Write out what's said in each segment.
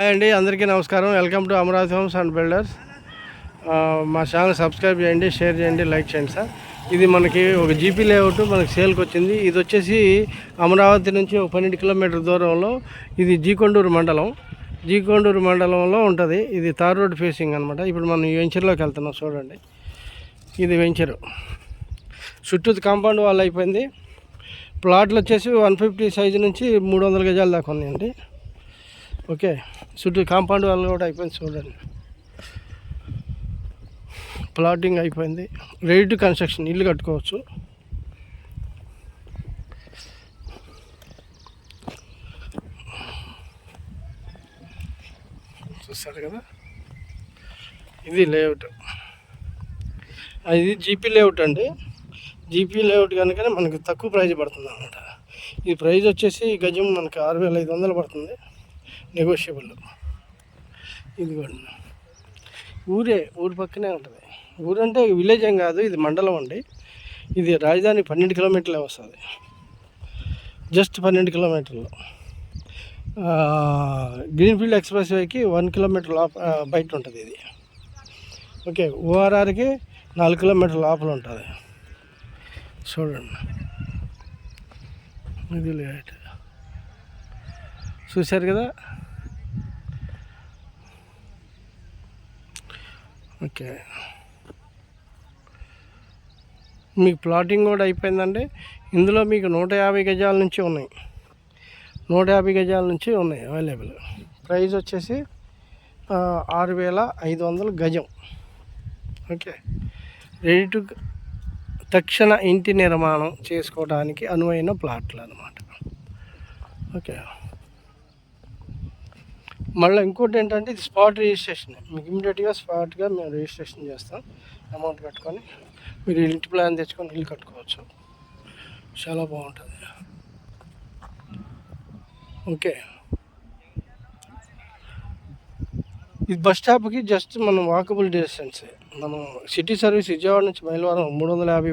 Hi అండి అందరికీ నమస్కారం. Welcome to Amaravati homes and builders. మా ఛానల్ సబ్స్క్రైబ్ చేయండి షేర్ చేయండి లైక్ చేయండి సార్. ఇది మనకి ఒక జీపీ లేఅవుట్ మనకి సేల్కి వచ్చింది. ఇది వచ్చేసి అమరావతి నుంచి ఒక పన్నెండు కిలోమీటర్ దూరంలో ఇది జీకొండూరు మండలం. జీకొండూరు మండలంలో ఉంటుంది. ఇది తార్ రోడ్ ఫేసింగ్ అనమాట ఇప్పుడు మనం వెంచర్లోకి వెళ్తున్నాం చూడండి. ఇది వెంచరు. చుట్టూ కాంపౌండ్ వాల్ అయిపోయింది. ప్లాట్లు వచ్చేసి వన్ ఫిఫ్టీ సైజు నుంచి మూడు వందల గజాల దాకా ఉన్నాయండి. ఓకే. చుట్టూ కాంపౌండ్ వాళ్ళు కూడా అయిపోయింది చూడండి. ప్లాటింగ్ అయిపోయింది. రెడీ టు కన్స్ట్రక్షన్ ఇల్లు కట్టుకోవచ్చు. చూస్తారు కదా? ఇది లేఅవుట్ ఇది జీపీ లేఅవుట్ అండి. జీపీ లేఅవుట్ కనుకనే మనకి తక్కువ ప్రైజ్ పడుతుంది అనమాట ఈ ప్రైజ్ వచ్చేసి గజం మనకి ఆరు వేల ఐదు వందలు పడుతుంది. నెగోషియబుల్ ఇదిగోండి. ఊరే ఊరి పక్కనే ఉంటుంది. ఊరంటే విలేజ్ ఏం కాదు ఇది మండలం అండి. ఇది రాజధాని పన్నెండు కిలోమీటర్లే వస్తుంది. జస్ట్ పన్నెండు కిలోమీటర్లు. గ్రీన్ఫీల్డ్ ఎక్స్ప్రెస్ వేకి వన్ కిలోమీటర్ లోప బయట ఉంటుంది ఇది. ఓకే ఓఆర్ఆర్కి నాలుగు కిలోమీటర్ లోపల ఉంటుంది. చూడండి. ఇది లేట్. చూశారు కదా? ఓకే. మీకు ప్లాటింగ్ కూడా అయిపోయిందండి. ఇందులో మీకు నూట యాభై గజాల నుంచి ఉన్నాయి. నూట యాభై గజాల నుంచి ఉన్నాయి అవైలబుల్. ప్రైస్ వచ్చేసి ఆరు వేల ఐదు వందలు గజం. ఓకే. రెడీ టు తక్షణ ఇంటి నిర్మాణం చేసుకోవడానికి అనువైన ప్లాట్లు అనమాట ఓకే. మళ్ళీ ఇంకోటి ఏంటంటే ఇది స్పాట్ రిజిస్ట్రేషన్. మీకు ఇమీడియట్గా స్పాట్గా మేము రిజిస్ట్రేషన్ చేస్తాం. అమౌంట్ కట్టుకొని మీరు ఇంటి ప్లాన్ తెచ్చుకొని ఇల్లు కట్టుకోవచ్చు. చాలా బాగుంటుంది. ఓకే. ఇది బస్ స్టాప్కి జస్ట్ మనం వాకబుల్ డిస్టెన్స్. మనం సిటీ సర్వీస్ విజయవాడ నుంచి మైలవరం మూడు వందల యాభై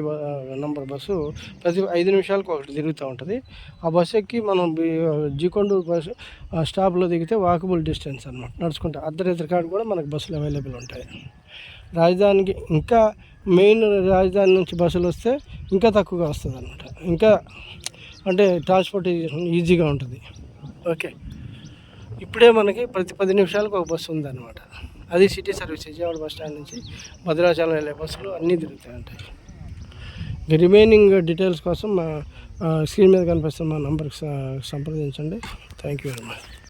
నంబర్ బస్సు ప్రతి ఐదు నిమిషాలకు ఒకటి తిరుగుతూ ఉంటుంది. ఆ బస్సు ఎక్కి మనం జీకొండూరు బస్సు ఆ స్టాప్లో దిగితే వాకబుల్ డిస్టెన్స్ అనమాట నడుచుకుంటే అర్ధరాత్రి కాడ కూడా మనకు బస్సులు అవైలబుల్ ఉంటాయి. రాజధానికి ఇంకా మెయిన్ రాజధాని నుంచి బస్సులు వస్తే ఇంకా తక్కువగా వస్తుంది అనమాట ఇంకా అంటే ట్రాన్స్పోర్టేషన్ ఈజీగా ఉంటుంది. ఓకే. ఇప్పుడే మనకి ప్రతి పది నిమిషాలకు ఒక బస్సు ఉందన్నమాట. అది city service Vijayawada bus stand నుంచి భద్రాచలం వెళ్ళే బస్సులు అన్నీ తిరుగుతూ ఉంటాయి రిమైనింగ్ డీటెయిల్స్ కోసం మా స్క్రీన్ మీద కనిపిస్తున్న మా నంబర్కి సంప్రదించండి. Thank you very much.